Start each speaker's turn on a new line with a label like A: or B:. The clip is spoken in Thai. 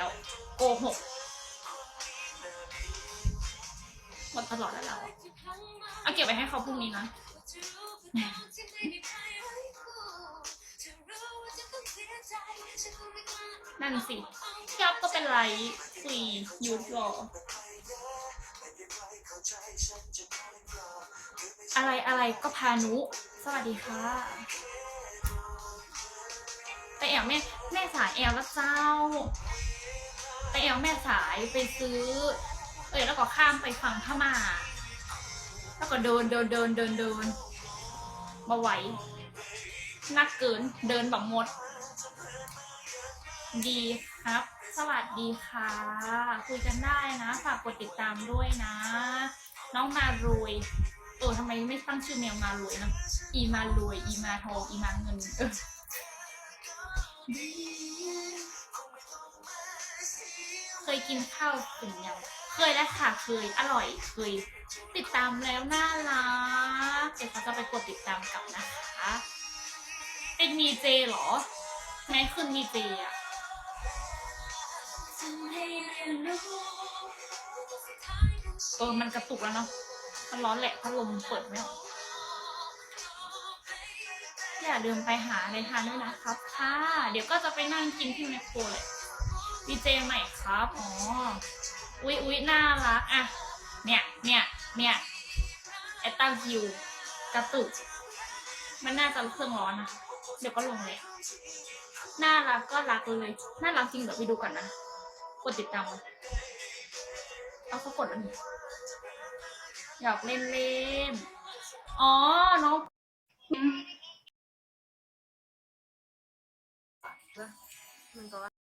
A: แล้ว โกหกหมดตลอดแล้วเราอะเอาเก็บไว้ให้เขาพรุ่งนี้นะนั่นสิพี่อ๊อฟก็เป็นไรคุยยูทรออะไรอะไรก็พานุ สวัสดีค่ะไปแอวแม่แม่สายแอวแล้วเจ้า ไปแอวแม่สายไปซื้อ เอ้ยแล้วก็ข้ามไปฝั่งพม่า แล้วก็เดินเดินเดินเดินเดินมาไหวนักเกินเดินแบบหมด ดีครับ สวัสดีค่ะ คุยกันได้นะฝากกดติดตามด้วยนะ น้องมารวยเออทำไมไม่ตั้งชื่อแมวมารวยนะอีมารวย อีมาทองอีมาเงินเออ ยกินข้าวกึ่งยังเคยแล้วค่ะเคยอร่อยเคย ติดตามแล้วน่ารักเดี๋ยวเขาจะไปกดติดตามกลับนะคะ เป็นมีเจเหรอแม้คืนมีเจอะเออมันกระตุกแล้วเนาะมันร้อนแหละพัดลมเปิดไม่ออกอย่าลืมไปหาในทานด้วยนะครับค่ะ เดี๋ยวก็จะไปนั่งกินที่แมคโครเลย ดีเจใหม่ครับ อ๋อ อุ๊ยอุ๊ยน่ารักอะเนี่ย เนี่ย เนี่ยแอตตาฮิว กระตุก มันน่าจะเครื่องร้อนนะ เดี๋ยวก็ลงเลย น่ารักก็รักเลย น่ารักจริงเดี๋ยวไปดูก่อนนะ กดติดตามเอาเขากดแล้วนี่อยากเล่นเล่นๆอ๋อ น้องมั
B: นก็